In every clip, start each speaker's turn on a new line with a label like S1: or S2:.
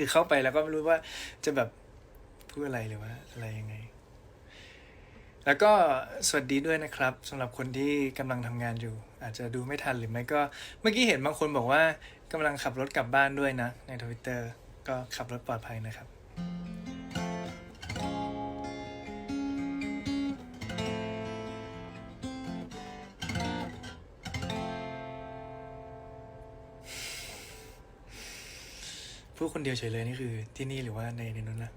S1: คือเข้าไปแล้วก็ไม่รู้ว่าจะแบบพูดอะไรหรือว่าอะไรยังไง แล้วก็สวัสดีด้วยนะครับสำหรับคนที่กำลังทำงานอยู่ อาจจะดูไม่ทันหรือไม่ก็เมื่อกี้เห็นบางคนบอกว่ากำลังขับรถกลับบ้านด้วยนะ ในทวิตเตอร์ก็ขับรถปลอดภัยนะครับ คนเดียวเฉยเลยนี่คือที่นี่หรือว่าในในนู้นนะ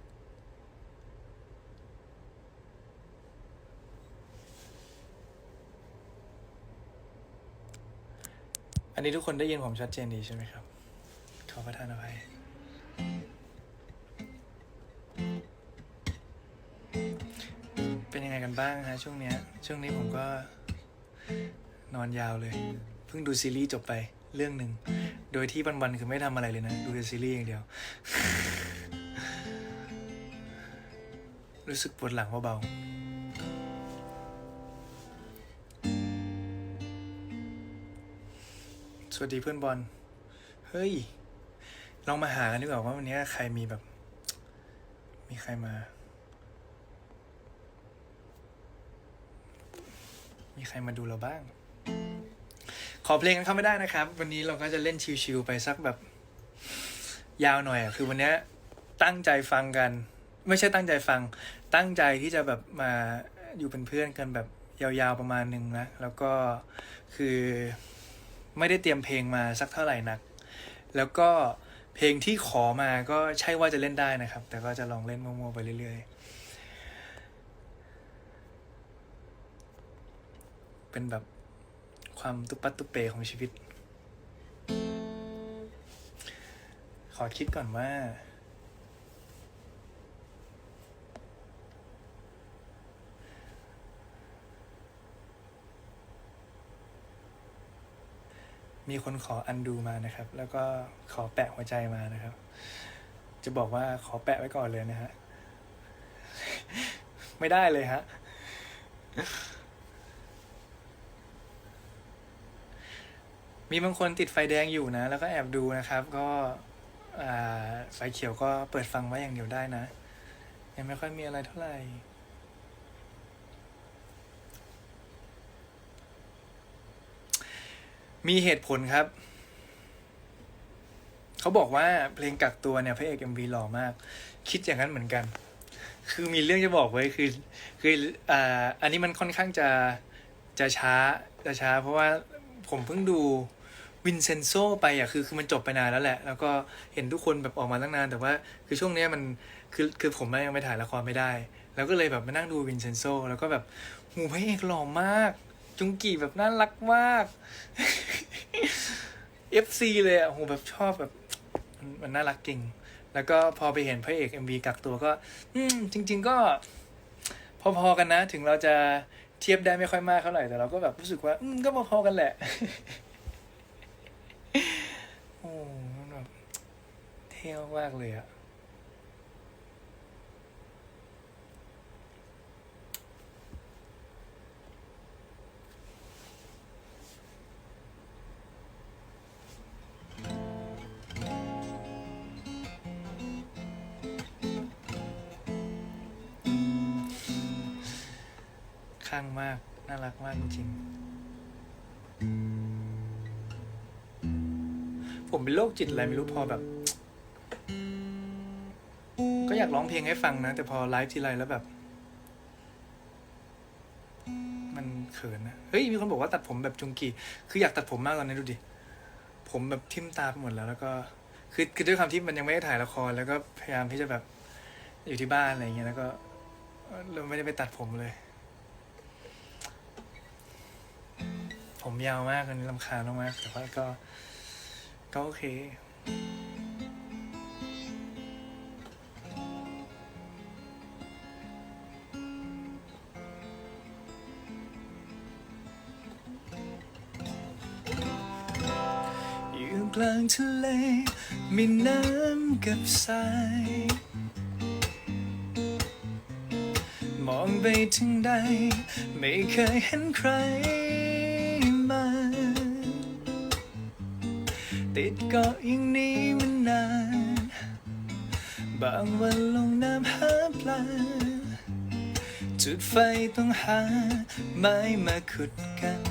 S1: อันนี้ทุกคนได้ยินผมชัดเจนดีใช่ไหมครับ ขอประทานอภัยเป็นยังไงกันบ้างฮะช่วงเนี้ย ช่วงนี้ผมก็นอนยาวเลย เพิ่งดูซีรีส์จบไปเรื่องหนึ่ง โดยที่วันๆคือไม่ทำอะไรเลยนะ ดูแต่ซีรีส์อย่างเดียว รู้สึกปวดหลังเบาๆสวัสดีเพื่อนบอล เฮ้ย ลองมาหากันดีกว่าว่าวันนี้ใครมีแบบ มีใครมา มีใครมาดูเราบ้าง ขอเพลงกันเข้าไม่ได้นะครับ วันนี้เราก็จะเล่นชิวๆไปสักแบบ ยาวหน่อยอะคือวันนี้ตั้งใจฟังกัน ไม่ใช่ตั้งใจฟัง ตั้งใจที่จะแบบมาอยู่เป็นเพื่อนกันแบบยาวๆประมาณหนึ่งนะแล้วก็คือไม่ได้เตรียมเพลงมาสักเท่าไหร่นัก แล้วก็เพลงที่ขอมาก็ใช่ว่าจะเล่นได้นะครับ แต่ก็จะลองเล่นมั่วๆไปเรื่อย ๆ เป็นแบบ ความตุปัตตุเปของชีวิต ขอคิดก่อนว่า มีคนขออันดูมานะครับ แล้วก็ขอแปะหัวใจมานะครับ จะบอกว่าขอแปะไว้ก่อนเลยนะฮะ ไม่ได้เลยฮะ มีบางคนติดไฟแดงอยู่นะ แล้วก็แอบดูนะครับ ก็อ่าไฟเขียวก็เปิดฟังไว้อย่างเดียวได้นะ ยังไม่ค่อยมีอะไรเท่าไหร่มีเหตุผลครับ เขาบอกว่าเพลงกักตัวเนี่ยพระเอกเอ็มวีหล่อมาก คิดอย่างนั้นเหมือนกัน คือมีเรื่องจะบอกไว้คือ คืออ่าอันนี้มันค่อนข้างจะจะช้าจะช้า เพราะว่าผมเพิ่งดู วินเซนโซไปอะคือคือมันจบไปนานแล้วแหละ แล้วก็เห็นทุกคนแบบออกมาตั้งนาน แต่ว่าคือช่วงเนี้ยมันคือคือผมยังไปถ่ายละครไม่ได้ แล้วก็เลยแบบมานั่งดูวินเซนโซแล้วก็แบบหูพระเอกหล่อมาก จุงกีแบบน่ารักมาก FC เลยอะโหแบบชอบแบบมันมันน่ารักจริง แล้วก็พอไปเห็นพระเอก MV กักตัวก็ อืม จริง ๆ ก็ พอๆกันนะ ถึงเราจะเทียบได้ไม่ค่อยมากเท่าไหร่แต่เราก็แบบรู้สึกว่า อืมก็พอๆกันแหละ โอ้มันแบบเท่มากๆเลยอะข้างมาก น่ารักมากจริงๆผมเป็นโรคจิตอะไรไม่รู้พอแบบ อยากร้องเพลงให้ฟังนะ แต่พอไลฟ์ทีไรแล้วแบบ มันเขินนะเฮ้ยมีคนบอกว่าตัดผมแบบจุงกีคืออยากตัดผมมากตอนนี้ดูดิผมแบบทิ่มตาไปหมดแล้ว แล้วก็คือคือด้วยความที่มันยังไม่ได้ถ่ายละคร แล้วก็พยายามที่จะแบบอยู่ที่บ้านอะไรเงี้ยแล้วก็เราไม่ได้ไปตัดผมเลย ผมยาวมากอันนี้ลำคาญมากแต่ว่าก็ก็โอเค กลางทะเล มีน้ำกับทราย มองไปถึงใด ไม่เคยเห็นใครมา ติดเกาะอย่างนี้มานาน บางวันลงน้ำหาปลา จุดไฟต้องหา ไม้มาขุดกัน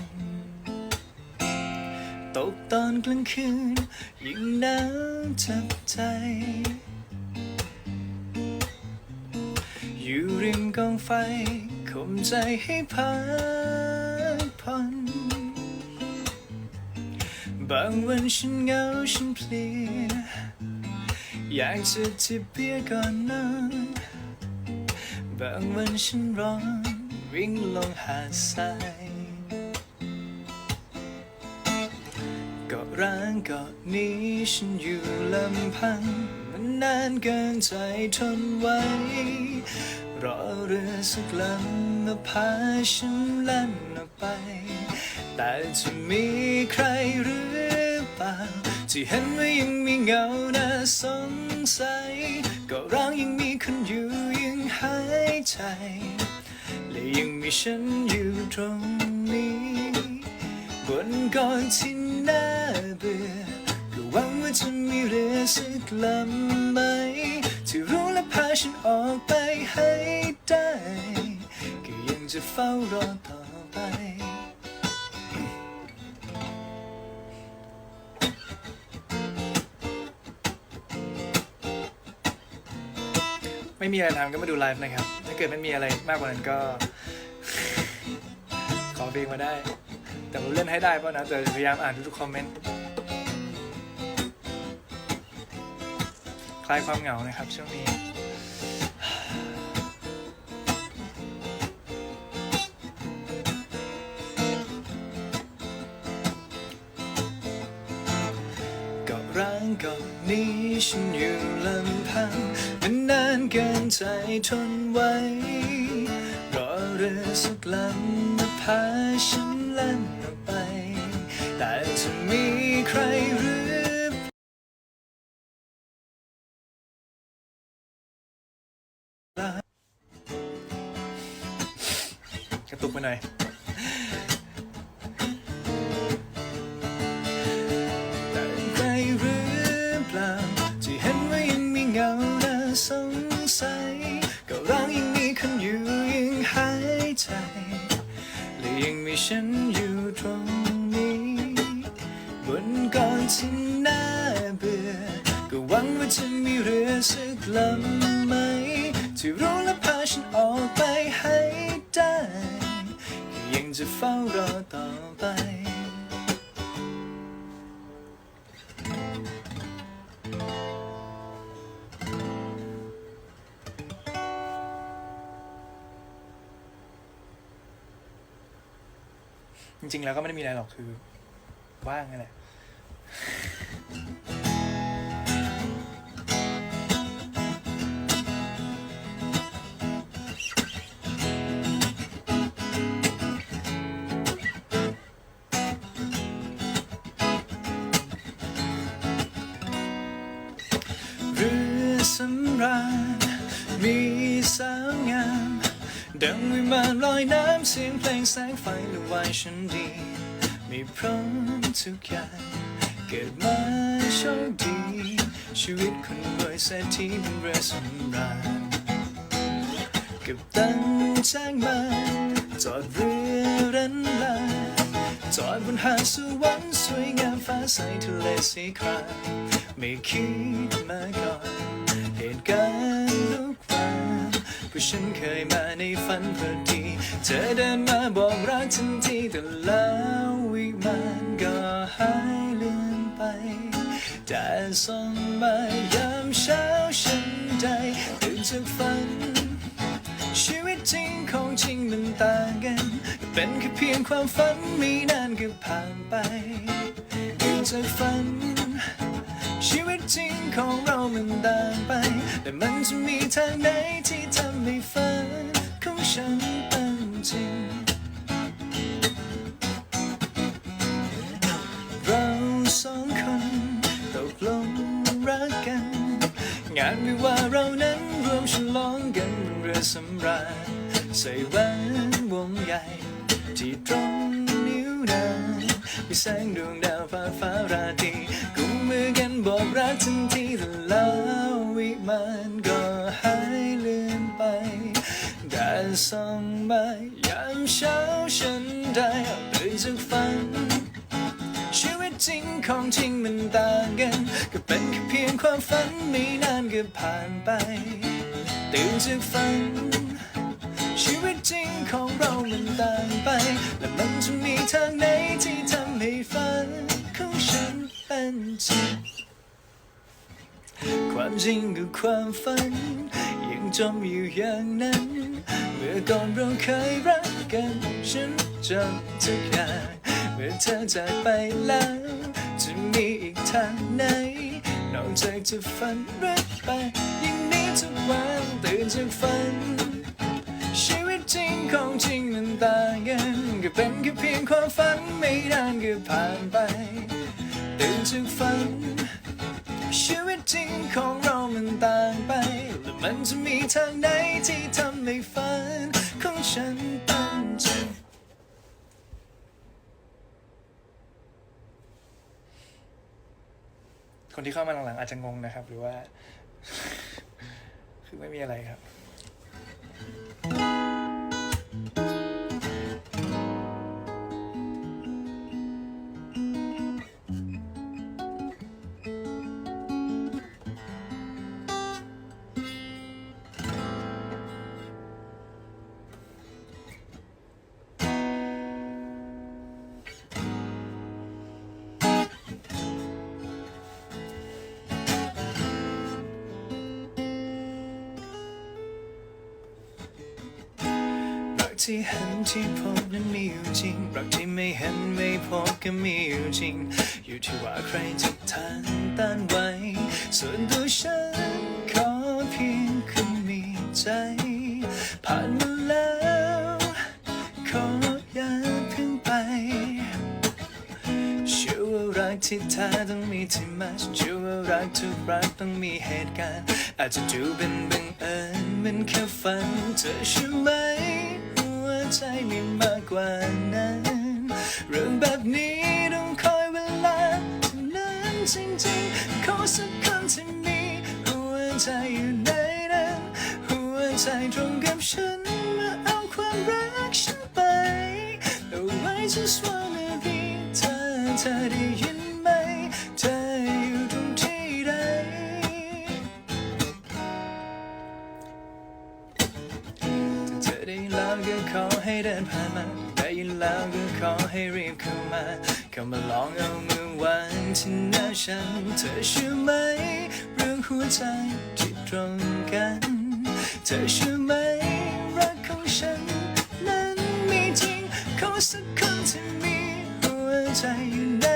S1: ตกตอนกลางคืน ยิ่งหนาวจับใจ อยู่ริมกองไฟข่มใจให้พักผ่อนบางวันฉันเหงาฉันเพลีย อยากจะจิบเบียร์ก่อนนอนบางวันฉันร้อนวิ่งลงหาดทราย ร้างเกาะนี้ฉันอยู่ลำพัง มันนานเกินใจทนไว้ รอเรือสักลำมาพาฉันลั่นออกไป แต่จะมีใครหรือเปล่า ที่เห็นว่ายังมีเงาน่าสงสัย ก็ร้างยังมีคนอยู่ยังหายใจ และยังมีฉันอยู่ตรงนี้ บนกอนที่ น่าเบื่อก็หวังว่าจะมีเรือสักลำไหมที่รู้และพาฉันออกไปให้ได้ ก็ยังจะเฝ้ารอต่อไปไม่มีอะไรทำก็มาดูไลฟ์นะครับ ถ้าเกิดไม่มีอะไรมากกว่านั้นก็ ขอเพลงมาได้ แต่ผมเล่นให้ได้ป่ะนะแต่พยายามอ่านทุกๆคอมเมนต์คลายความเหงานะครับช่วงนี้ก็ร้างก็นี้ฉันอยู่ลำพังมันนานเกินใจทนไว้ รอเรือสักลำมาพาฉัน ล่นออกไป แต่จะมีใครหรือเปล่ากระตุกไปหน่อย สักลำไหม ที่รู้และพาฉันออกไปให้ได้ยังจะเฝ้ารอต่อไปจริงๆ แล้วก็ไม่ได้มีอะไรหรอกคือว่างนั่นแหละ ดังวิมานลอยน้ำเสียงเพลงแสงไฟและวายฉันดีมีพร้อมทุกอย่างเกิดมาโชคดี ชีวิตคนรวยเศรษฐีบนเรือสำราญกับตันจ้างมาจอดเรือรันลาจอดบนหาดสวรรค์สวยงามฟ้าใสทะเลสีครามไม่คิดมาก่อนเหตุการณ์ลุกวาน เพราะฉันเคยมาในฝันพอดี เธอเดินมาบอกรักทันทีแต่แล้ววิมานก็หายเลือนไป แต่ส่งมายามเช้าฉันได้ตื่นจากฝัน ชีวิตจริงของจริงมันต่างกัน เป็นแค่เพียงความฝันไม่นานก็ผ่านไปตื่นจากฝัน ชีวิตจริง ของเรามันต่างไป แต่มันจะมีทางไหนที่ทำให้ฝันของฉันเป็นจริง เราสองคนตกลงรักกัน งานวิวาเรานั้นรวมฉลองกันบนเรือสำราญใส่แหวนวงใหญ่ที่ตรงนิ้วนางมีแสงดวงดาวฟ้าฟ้าราตรีกุมมือกันบอกรักทันทีันก็หายลืมไปแต่ส่องมายามเช้าฉันได้ตื่นจากฝัน ชีวิตจริงของจริงมันต่างกัน ก็เป็นแค่เพียงความฝันมีนานก็ผ่านไป ตื่นจากฝัน ชีวิตจริงของเรามันต่างไป และมันจะมีทางไหนที่ทำให้ฝันของฉันเป็นจริง ความจริงกับความฝัน ยังจมอยู่อย่างนั้น เมื่อก่อนเราเคยรักกัน ฉันจำทุกอย่างเมื่อเธอจากไปแล้ว จะมีอีกทางไหน นอกจากจะฝันเรื่อยไปยิ่งนี้ทุกวันตื่นจากฝัน ชีวิตจริงของจริงมันต่างกันก็เป็นแค่เพียงความฝันไม่นานก็ผ่านไปตื่นจากฝัน ชีวิตจริงของเรามันต่างไป และมันจะมีทางไหนที่ทำให้ฝันของฉันเป็นจริงคนที่เข้ามาหลังๆอาจจะงงนะครับ หรือว่า คือไม่มีอะไรครับ ที่เห็นที่พบนั้นมีอยู่จริง รักที่ไม่เห็นไม่พบก็มีอยู่จริง อยู่ที่ว่าใครจะทานต้านไหวส่วนตัวฉันขอเพียงคุณมีใจ ผ่านมาแล้วขออย่าเพิ่งไป เชื่อว่ารักที่แท้ต้องมีที่มาเชื่อว่ารักทุกรักต้องมีเหตุการณ์ อาจจะดูเป็นบังเอิญมันแค่ฝันเธอใช่ไหม ใจมีมากกว่านั้น เรื่องแบบนี้ต้องคอยเวลาเท่านั้นจริงๆขอสักคนที่มีหัวใจอยู่ในนั้นหัวใจตรงกับฉันมาเอาความรักฉันไป Oh I just wanna be เธอเธอได้ยิน เดินผ่านมาได้ยินแล้วก็ขอให้รีบเข้ามาเข้ามาลองเอามือวันที่หน้าฉัน เธอเชื่อไหม เรื่องหัวใจที่ตรงกัน เธอเชื่อไหมรักของฉัน นั้นมีจริงขอสักคนที่มีหัวใจอยู่ใน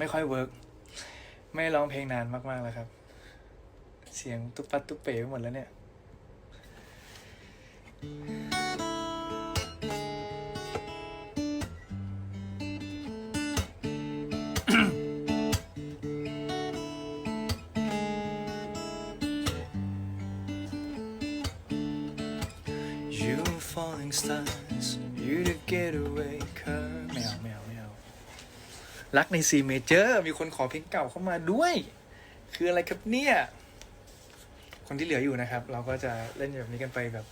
S1: ไม่ค่อยเวิร์กไม่ร้องเพลงนานมากๆแล้วครับ เสียงตุ๊บปัดตุ๊บเป๋ไปหมดแล้วเนี่ย รักใน C major มีคนขอเพลงเก่าเข้ามาด้วย คืออะไรครับเนี่ย คนที่เหลืออยู่นะครับ เราก็จะเล่นแบบนี้กันไปแบบ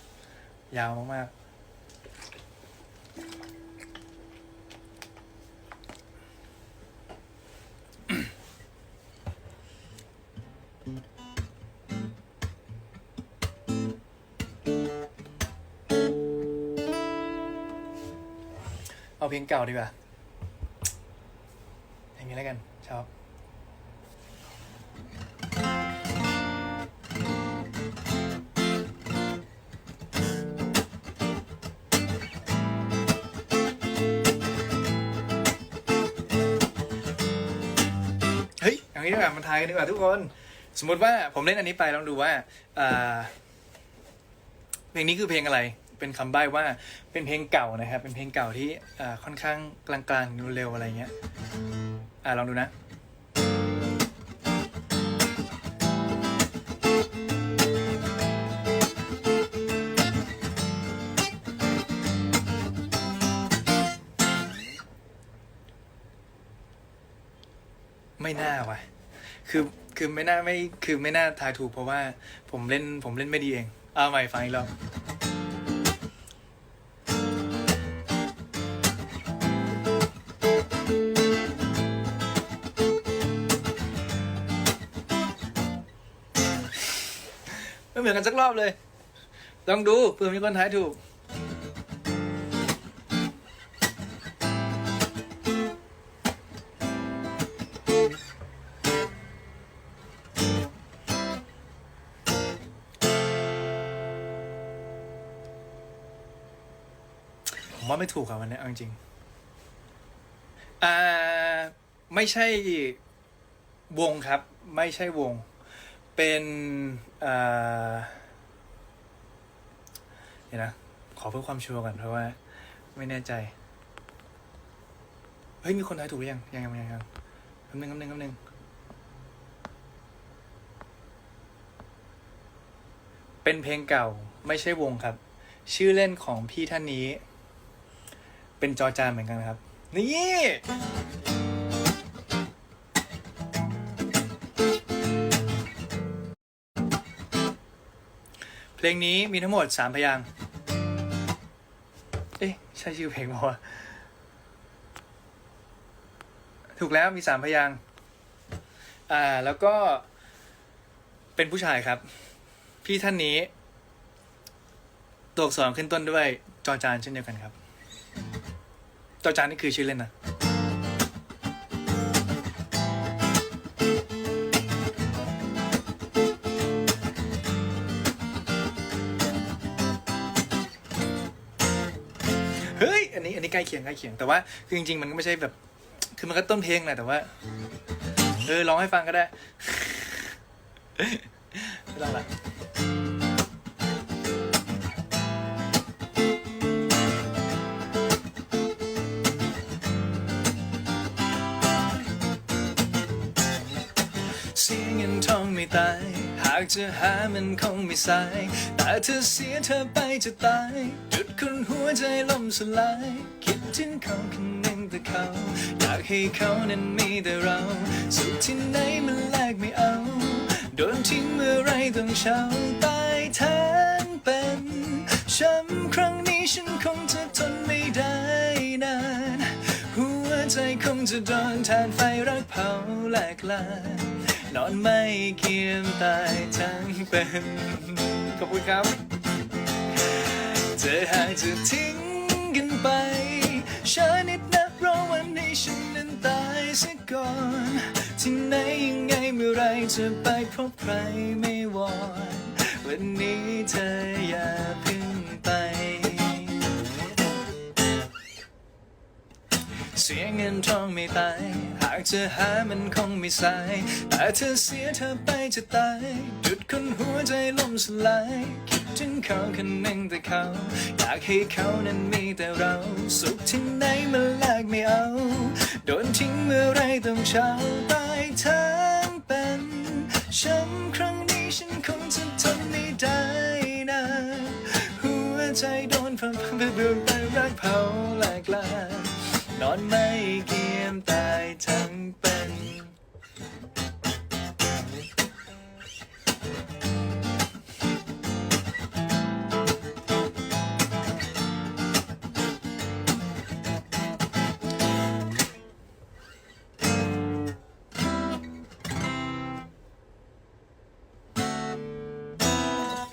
S1: ยาวมากๆเอาเพลงเก่าดีกว่า นี้แล้วกัน ชอบเฮ้ยอย่างนี้ดีกว่ามันทายกันดีกว่าทุกคน สมมติว่าผมเล่นอันนี้ไปลองดูว่าอ่าเพลงนี้คือเพลงอะไร เป็นคำใบ้ว่าเป็นเพลงเก่านะครับ เป็นเพลงเก่าที่อ่าค่อนข้างกลางๆเร็วๆอะไรเงี้ย อะลองดูนะ ไม่น่าว่ะ คือคือไม่น่าไม่คือไม่น่าทายถูกเพราะว่าผมเล่นผมเล่นไม่ดีเอง เอาใหม่ฟังอีกรอบ ไม่เหมือนกันสักรอบเลย ลองดูเผื่อมีคนทายถูก ผมว่าไม่ถูกครับวันนี้เอาจริงๆอ่าไม่ใช่วงครับ ไม่ใช่วง เป็น เดี๋ยวนะ ขอเพื่อความชัวร์ก่อนเพราะว่า ไม่แน่ใจ เฮ้ย มีคนทายถูกหรือยัง ยังยังยังยังคำนึงคำนึงคำนึงเป็นเพลงเก่าไม่ใช่วงครับ ชื่อเล่นของพี่ท่านนี้ เป็นจอจานเหมือนกันครับ นี่ เพลงนี้มีทั้งหมดสามพยางค์เอ๊ะใช่ชื่อเพลงวะถูกแล้วมีสามพยางค์อ่าแล้วก็เป็นผู้ชายครับ พี่ท่านนี้ ตัวอักษรขึ้นต้นด้วยจอจานเช่นเดียวกันครับ จอจานนี่คือชื่อเล่นนะ ล้เคียงใกล้เคียง แต่ว่าคือจริง ๆ มันก็ไม่ใช่แบบ คือมันก็ต้นเพลงแหละแต่ว่า เออร้องให้ฟังก็ได้ ไม่ต้องละเสียเงินทองไม่ตาย หากจะหามันคงไม่สาย แต่เธอเสียเธอไปจะตาย จุดคนหัวใจล่มสลายคิด ถึงเขาคนหนึ่งแต่เขา อยากให้เขานั้นมีแต่เรา สุขที่ไหนมันแลกไม่เอา โดนทิ้งเมื่อไรต้องเช่าตายทั้งเป็นช้ำครั้งนี้ฉันคงจะทนไม่ได้นาน หัวใจคงจะโดนทานไฟรักเผาแหลกลานนอนไม่เคียมตายทั้งเป็น ขอบคุณครับ เธอหากจะทิ้งกันไป ช้านิดนักรอวันให้ฉันนั้นตายเสียก่อน ที่ไหนยังไงเมื่อไรจะไปพบใครไม่วอนวันนี้เธออย่าเพึ่งไป เสียเงินทองไม่ตาย หากจะหามันคงไม่สาย แต่เธอเสียเธอไปจะตาย จุดคนหัวใจล่มสลายคิด ถึงเขาคนหนึ่งแต่เขา อยากให้เขานั้นมีแต่เรา สุขที่ไหนมันแลกไม่เอา โดนทิ้งเมื่อไรต้องเช่าตายทั้งเป็นช้ำครั้งนี้ฉันคงจะทนไม่ได้นะ หัวใจโดนพังพังไปเบื่อไปรักเผาแหลกลานอนไม่เกียมตายทั้งเป็น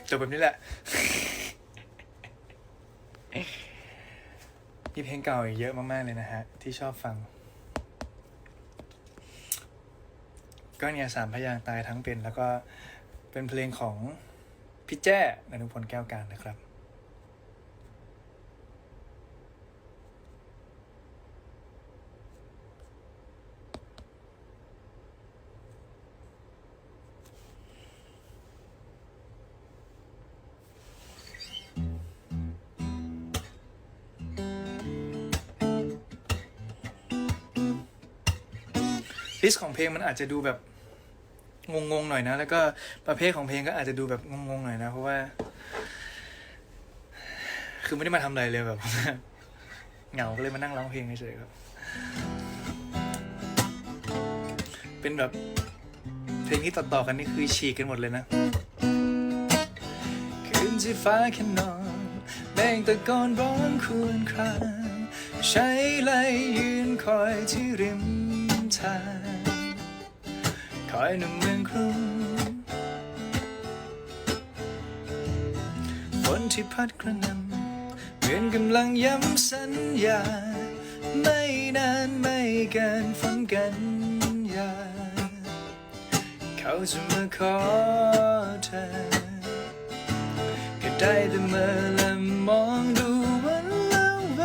S1: จบแบบนี้แหละ มีเพลงเก่าอีกเยอะมาก ๆ เลยนะฮะ ที่ชอบฟัง ก็เนี่ยสามพยางตายทั้งเป็น แล้วก็เป็นเพลงของพี่แจ้อนุพลแก้วการนะครับ ลิสต์ของเพลงมันอาจจะดูแบบงงๆหน่อยนะ แล้วก็ประเภทของเพลงก็อาจจะดูแบบงงๆหน่อยนะ เพราะว่า คือไม่ได้มาทำอะไรเลยแบบเหงาก็เลยมานั่งร้องเพลงเฉยๆครับ เป็นแบบเพลงที่ต่อๆกันนี่คือฉีกกันหมดเลยนะคืนที่ฟ้าแค่นอนแมงตะโกนร้องครวญครางใช้ไหลยืนคอยที่ริมทาง คอยหนุ่มเมืองครุงฝนที่พัดกระหน่ำเหมือนกำลังย้ำสัญญา ไม่นานไม่เกินฝนกันยา เขาจะมาขอเธอก็ได้แต่เมื่อละมองดูวันล้วเว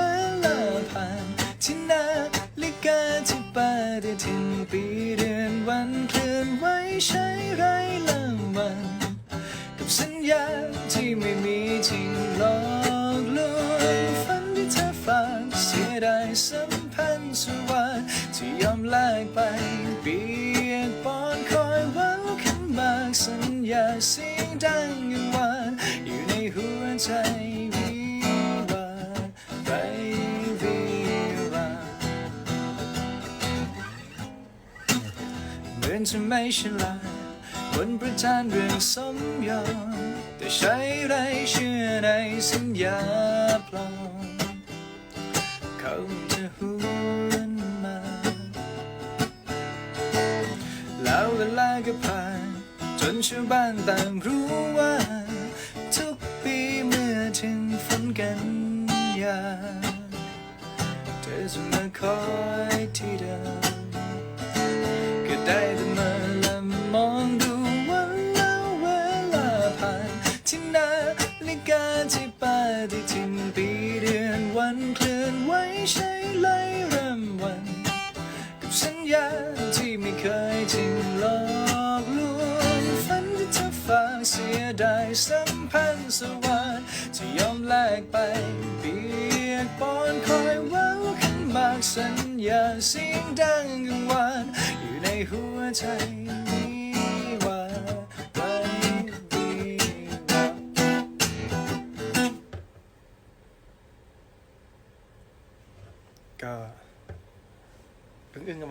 S1: ลาผ่านที่นาฬิกาที่ปฏิทินปีเดือนวัน ใช้ไรละวัน กับสัญญาที่ไม่มีจริงหลอกลวงฝันที่เธอฝากเสียดายสัมพันธ์สวรรที่ยอมแลกไปเปียกปอนคอยหวังขึ้นมากสัญญาเสียงดังยังหวานอยู่ในหัวใจ นจะไม่ฉลาดบนประจานเรื่องสมยอมแต่ใช้ไรเชื่อในสัญญาปลอมเขาจะหวนมา แล้วเวลาก็ผ่าน จนชาวบ้านต่างรู้ว่า ทุกปีเมื่อถึงฝนกันยาเธอจะมาคอยที่เดิมก็ได้แต่ ฏิทินปีเดือนวันเคลื่อนไหวใช้ไล่รำวัน กับสัญญาที่ไม่เคยจริงหลอกลวงฝันที่เธอฝากเสียดายสัมพันธ์สวรรค์ที่ยอมแลกไปเปียกปอนคอยว้าวขึ้นมากสัญญาเสียงดังกังวานอยู่ในหัวใจ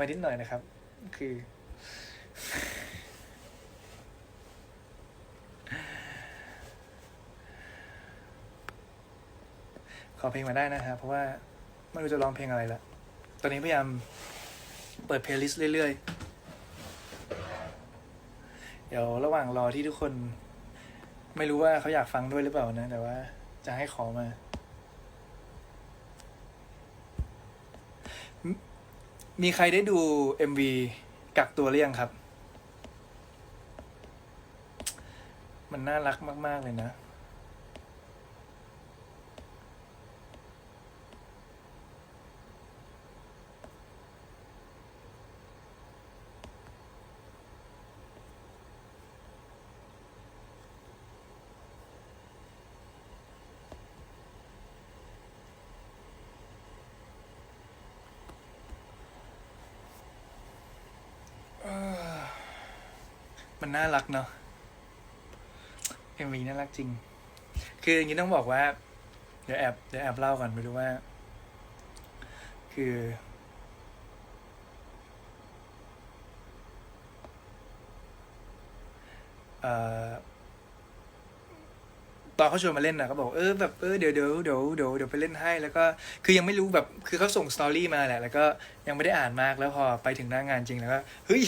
S1: มานิดหน่อยนะครับ คือ ขอเพลงมาได้นะฮะเพราะว่าไม่รู้จะร้องเพลงอะไรละ ตอนนี้พยายามเปิดเพลย์ลิสต์เรื่อยๆ เดี๋ยวระหว่างรอที่ทุกคน ไม่รู้ว่าเขาอยากฟังด้วยหรือเปล่านะ แต่ว่าจะให้ขอมา มีใครได้ดู MV กักตัวหรือยังครับ มันน่ารักมาก ๆ เลยนะ มันน่ารักเนาะเอ็มวีน่ารักจริง คืออย่างนี้ต้องบอกว่า เดี๋ยวแอบเดี๋ยวแอบเล่าก่อนไม่รู้ว่า คือ เอ่อตอนเขาชวนมาเล่นนะเขาบอกเออแบบเออเดี๋ยวเดี๋ยวเดี๋ยวเดี๋ยวเดี๋ยวไปเล่นให้แล้วก็คือยังไม่รู้แบบคือเขาส่งสตอรี่มาแหละ แล้วก็ยังไม่ได้อ่านมากแล้วพอไปถึงหน้างานจริงแล้วก็เฮ้ย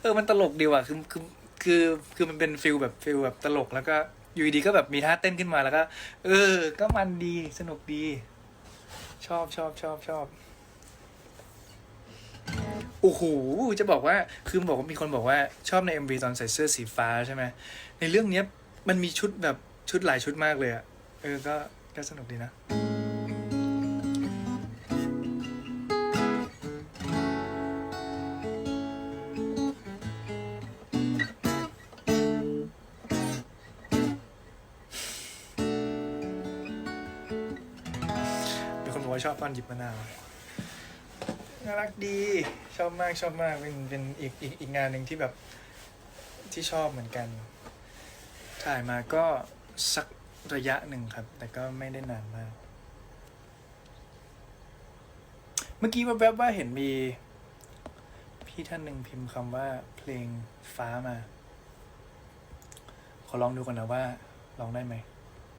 S1: เออมันตลกดีว่ะคือคือ คือคือมันเป็นฟิลแบบฟิลแบบตลกแล้วก็อยู่ดีๆก็แบบมีท่าเต้นขึ้นมาแล้วก็ เออ ก็มันดีสนุกดี ชอบชอบชอบชอบโอ้โหจะบอกว่าคือบอกว่ามีคนบอกว่าชอบใน MV ตอนใส่เสื้อสีฟ้าใช่ไหมในเรื่องเนี้ยมันมีชุดแบบชุดหลายชุดมากเลยอะเออก็ก็สนุกดีนะ อนหยิบมะนาวน่ารักดีชอบมากชอบมากเป็นเป็นอีกอีกอีกงานหนึ่งที่แบบที่ชอบเหมือนกัน ถ่ายมาก็สักระยะหนึ่งครับ แต่ก็ไม่ได้นานมาก เมื่อกี้แวบๆว่าเห็นมี พี่ท่านหนึ่งพิมพ์คำว่าเพลงฟ้ามา ขอลองดูก่อนนะว่าลองได้ไหม